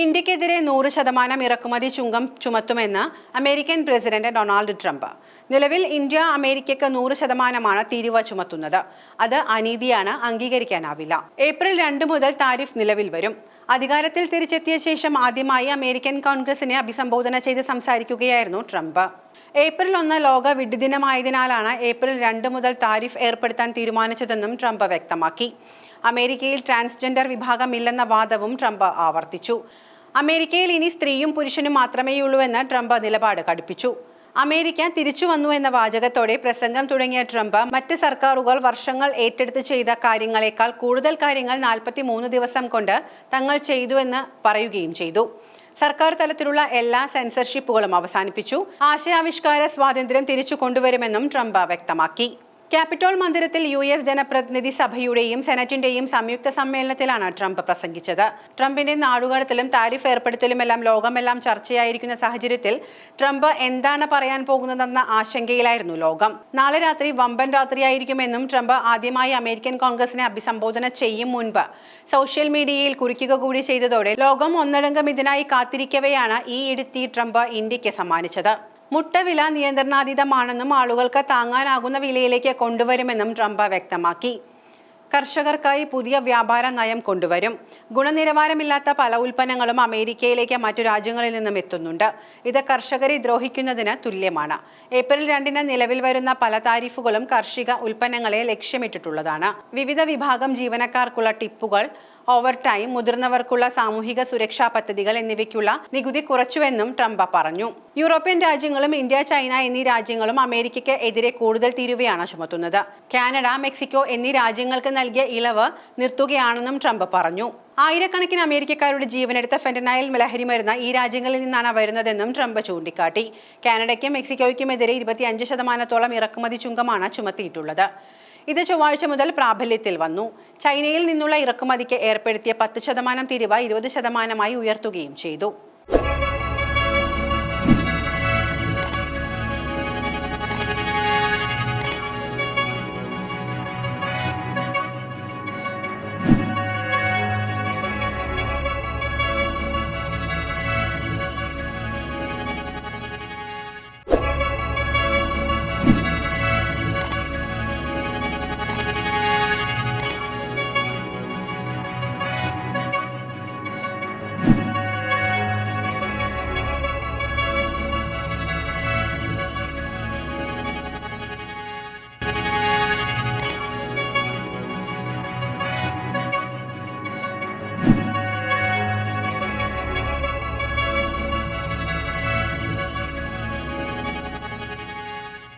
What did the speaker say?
ഇന്ത്യക്കെതിരെ നൂറ് ശതമാനം ഇറക്കുമതി ചുങ്കം ചുമത്തുമെന്ന് അമേരിക്കൻ പ്രസിഡന്റ് ഡൊണാൾഡ് ട്രംപ്. നിലവിൽ ഇന്ത്യ അമേരിക്കയ്ക്ക് നൂറ് ശതമാനമാണ് തീരുവ ചുമത്തുന്നത്. അത് അനീതിയാണ് അംഗീകരിക്കാനാവില്ല. ഏപ്രിൽ രണ്ട് മുതൽ താരിഫ് നിലവിൽ വരും. അധികാരത്തിൽ തിരിച്ചെത്തിയ ശേഷം ആദ്യമായി അമേരിക്കൻ കോൺഗ്രസിനെ അഭിസംബോധന ചെയ്ത് സംസാരിക്കുകയായിരുന്നു ട്രംപ്. ഏപ്രിൽ ഒന്ന് ലോക വിഡ്ഢിദിനമായതിനാലാണ് ഏപ്രിൽ രണ്ട് മുതൽ താരിഫ് ഏർപ്പെടുത്താൻ തീരുമാനിച്ചതെന്നും ട്രംപ് വ്യക്തമാക്കി. അമേരിക്കയിൽ ട്രാൻസ്ജെൻഡർ വിഭാഗമില്ലെന്ന വാദവും ട്രംപ് ആവർത്തിച്ചു. അമേരിക്കയിൽ ഇനി സ്ത്രീയും പുരുഷനും മാത്രമേയുള്ളൂവെന്ന് ട്രംപ് നിലപാട് കടുപ്പിച്ചു. അമേരിക്ക തിരിച്ചു വന്നു എന്ന വാചകത്തോടെ പ്രസംഗം തുടങ്ങിയ ട്രംപ് മറ്റ് സർക്കാരുകൾ വർഷങ്ങൾ ഏറ്റെടുത്ത് ചെയ്ത കാര്യങ്ങളെക്കാൾ കൂടുതൽ കാര്യങ്ങൾ നാൽപ്പത്തി മൂന്ന് ദിവസം കൊണ്ട് തങ്ങൾ ചെയ്തുവെന്ന് പറയുകയും ചെയ്തു. സർക്കാർ തലത്തിലുള്ള എല്ലാ സെൻസർഷിപ്പുകളും അവസാനിപ്പിച്ചു. ആശയാവിഷ്കാര സ്വാതന്ത്ര്യം തിരിച്ചു കൊണ്ടുവരുമെന്നും ട്രംപ് വ്യക്തമാക്കി. ക്യാപിറ്റോൾ മന്ദിരത്തിൽ യു എസ് ജനപ്രതിനിധി സഭയുടെയും സെനറ്റിന്റെയും സംയുക്ത സമ്മേളനത്തിലാണ് ട്രംപ് പ്രസംഗിച്ചത്. ട്രംപിന്റെ നാടുകടത്തിലും താരിഫ് ഏർപ്പെടുത്തലുമെല്ലാം ലോകമെല്ലാം ചർച്ചയായിരിക്കുന്ന സാഹചര്യത്തിൽ ട്രംപ് എന്താണ് പറയാൻ പോകുന്നതെന്ന ആശങ്കയിലായിരുന്നു ലോകം. നാളെ രാത്രി വമ്പൻ രാത്രിയായിരിക്കുമെന്നും ട്രംപ് ആദ്യമായി അമേരിക്കൻ കോൺഗ്രസിനെ അഭിസംബോധന ചെയ്യും മുൻപ്. സോഷ്യൽ മീഡിയയിൽ കുറിക്കുക കൂടി ചെയ്തതോടെ ലോകം ഒന്നടങ്കം ഇതിനായി കാത്തിരിക്കവെയാണ് ഈ ഇടുത്തി ട്രംപ് ഇന്ത്യയ്ക്ക് സമ്മാനിച്ചത്. മുട്ടവില നിയന്ത്രണാതീതമാണെന്നും ആളുകൾക്ക് താങ്ങാനാകുന്ന വിലയിലേക്ക് കൊണ്ടുവരുമെന്നും ട്രംപ് വ്യക്തമാക്കി. കർഷകർക്കായി പുതിയ വ്യാപാര നയം കൊണ്ടുവരും. ഗുണനിലവാരമില്ലാത്ത പല ഉൽപ്പന്നങ്ങളും അമേരിക്കയിലേക്ക് മറ്റു രാജ്യങ്ങളിൽ നിന്നും എത്തുന്നുണ്ട്. ഇത് കർഷകരെ ദ്രോഹിക്കുന്നതിന് തുല്യമാണ്. ഏപ്രിൽ രണ്ടിന് നിലവിൽ വരുന്ന പല താരിഫുകളും കാർഷിക ഉൽപ്പന്നങ്ങളെ ലക്ഷ്യമിട്ടിട്ടുള്ളതാണ്. വിവിധ വിഭാഗം ജീവനക്കാർക്കുള്ള ടിപ്പുകൾ ഓവർ ടൈം മുതിർന്നവർക്കുള്ള സാമൂഹിക സുരക്ഷാ പദ്ധതികൾ എന്നിവയ്ക്കുള്ള നികുതി കുറച്ചുവെന്നും ട്രംപ് പറഞ്ഞു. യൂറോപ്യൻ രാജ്യങ്ങളും ഇന്ത്യ ചൈന എന്നീ രാജ്യങ്ങളും അമേരിക്കയ്ക്ക് എതിരെ കൂടുതൽ തീരുവയാണ് ചുമത്തുന്നത്. കാനഡ മെക്സിക്കോ എന്നീ രാജ്യങ്ങൾക്ക് നൽകിയ ഇളവ് നിർത്തുകയാണെന്നും ട്രംപ് പറഞ്ഞു. ആയിരക്കണക്കിന് അമേരിക്കക്കാരുടെ ജീവനെടുത്ത ഫെന്റനൈൽ മലഹരി മരുന്ന് ഈ രാജ്യങ്ങളിൽ നിന്നാണ് വരുന്നതെന്നും ട്രംപ് ചൂണ്ടിക്കാട്ടി. കാനഡയ്ക്കും മെക്സിക്കോയ്ക്കുമെതിരെ ഇരുപത്തിയഞ്ച് ശതമാനത്തോളം ഇറക്കുമതി ചുങ്കമാണ് ചുമത്തിയിട്ടുള്ളത്. ഇത് ചൊവ്വാഴ്ച മുതൽ പ്രാബല്യത്തിൽ വന്നു. ചൈനയിൽ നിന്നുള്ള ഇറക്കുമതിക്ക് ഏർപ്പെടുത്തിയ പത്ത് ശതമാനം തീരുവ ഇരുപത് ശതമാനമായി ഉയർത്തുകയും ചെയ്തു.